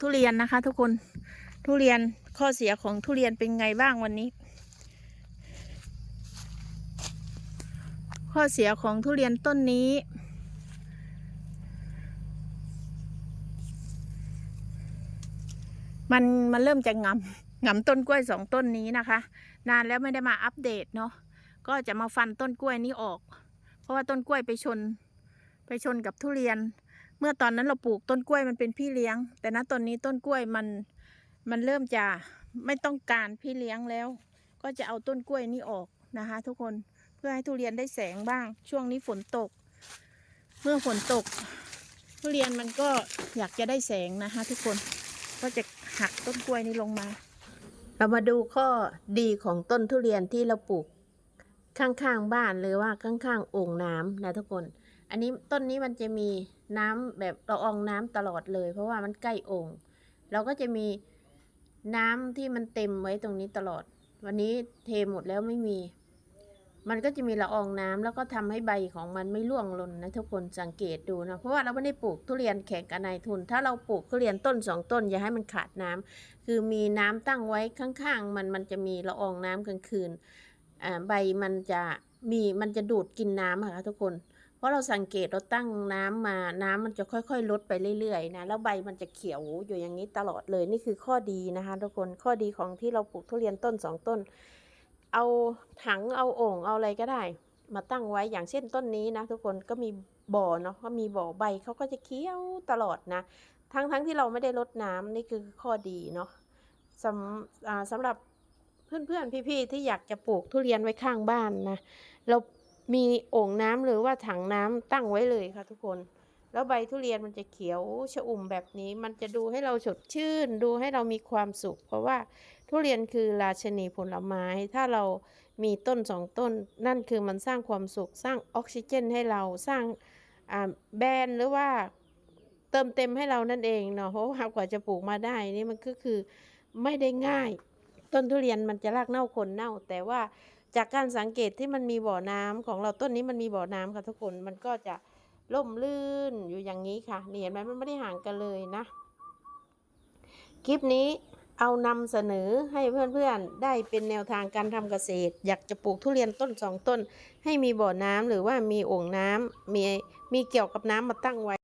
ทุเรียนนะคะ ทุกคนทุเรียนข้อเสียของทุเรียนเป็นไงบ้างวันนี้ ข้อเสียของทุเรียนต้นนี้ มันมันเริ่มจะงำงำต้นกล้วยสองต้นนี้นะคะ นานแล้วไม่ได้มาอัปเดตเนาะก็จะมาฟันต้นกล้วยนี้ออก เพราะว่าต้นกล้วยไปชน ไปชนกับทุเรียน เมื่อตอนนั้นเราปลูกต้นกล้วยมันเป็นพี่เลี้ยง แต่ณตอนนี้ต้นกล้วยมันมันเริ่มจะไม่ต้องการพี่เลี้ยงแล้ว ก็จะเอาต้นกล้วยนี้ออกนะคะ ทุกคนเพื่อให้ทุเรียนได้แสงบ้าง ช่วงนี้ฝนตก เมื่อฝนตก ทุเรียนมันก็อยากจะได้แสงนะคะ ทุกคนก็จะหักต้นกล้วยนี้ลงมา เรามาดูข้อดีของต้นทุเรียนที่เราปลูกข้างๆบ้านหรือว่าข้างๆโอ่งน้ำนะทุกคน อันนี้ต้นนี้มันจะมีน้ำแบบละอองน้ำตลอดเลย เพราะว่ามันใกล้โอ่งเราก็จะมีน้ำที่มันเต็มไว้ตรงนี้ตลอด วันนี้เทหมดแล้วไม่มี มันก็จะมีละอองน้ำแล้วก็ทำให้ใบของมันไม่ร่วงหล่นนะทุกคนสังเกตดูนะเพราะว่าเราไม่ได้ปลูกทุเรียนแข่งกับนายทุน ถ้าเราปลูกทุเรียนต้นสองต้น อย่าให้มันขาดน้ำคือมีน้ำตั้งไว้ข้างๆ มันมันจะมีละอองน้ำกลางคืนใบมันจะมีมันจะดูดกินน้ำค่ะทุกคน เพราะเราสังเกตเราตั้งน้ำมาน้ำมันจะค่อยๆ ลดไปเรื่อยๆนะแล้วใบมันจะเขียวอยู่อย่างนี้ตลอดเลยนี่คือข้อดีนะคะ ทุกคนข้อดีของที่เราปลูกทุเรียนต้นสองต้น เอาถังเอาโอ่งเอาอะไรก็ได้ มาตั้งไว้อย่างเช่นต้นนี้นะ ทุกคนก็มีบ่อเนาะก็มีบ่อใบเขาก็จะเขียวตลอดนะ ทั้งทั้งที่เราไม่ได้ลดน้ำนี่คือข้อดีเนาะสำสำหรับเพื่อนๆพี่ๆที่อยากจะปลูกทุเรียนไว้ข้างบ้านนะเรา มีโอ่งน้ำหรือว่าถังน้ำตั้งไว้เลยค่ะทุกคน แล้วใบทุเรียนมันจะเขียวชอุ่มแบบนี้ มันจะดูให้เราสดชื่น ดูให้เรามีความสุข เพราะว่าทุเรียนคือราชนีผลไม้ ถ้าเรามีต้นสองต้น นั่นคือมันสร้างความสุข สร้างออกซิเจนให้เราสร้างแบนหรือว่าเติมเต็มให้เรานั่นเองเนาะเพราะว่ากว่าจะปลูกมาได้นี่มันก็คือไม่ได้ง่าย ต้นทุเรียนมันจะรากเน่าคนเน่า แต่ว่า จากการสังเกตที่มันมีบ่อน้ำของเราต้นนี้มันมีบ่อน้ำค่ะทุกคนมันก็จะล่มลื่นอยู่อย่างนี้ค่ะนี่เห็นไหมมันไม่ได้ห่างกันเลยนะ คลิปนี้เอานำเสนอให้เพื่อนๆ ได้เป็นแนวทางการทำเกษตร อยากจะปลูกทุเรียนต้นสองต้น ให้มีบ่อน้ำหรือว่ามีโอ่งน้ำมีมีเกี่ยวกับน้ำมาตั้งไว้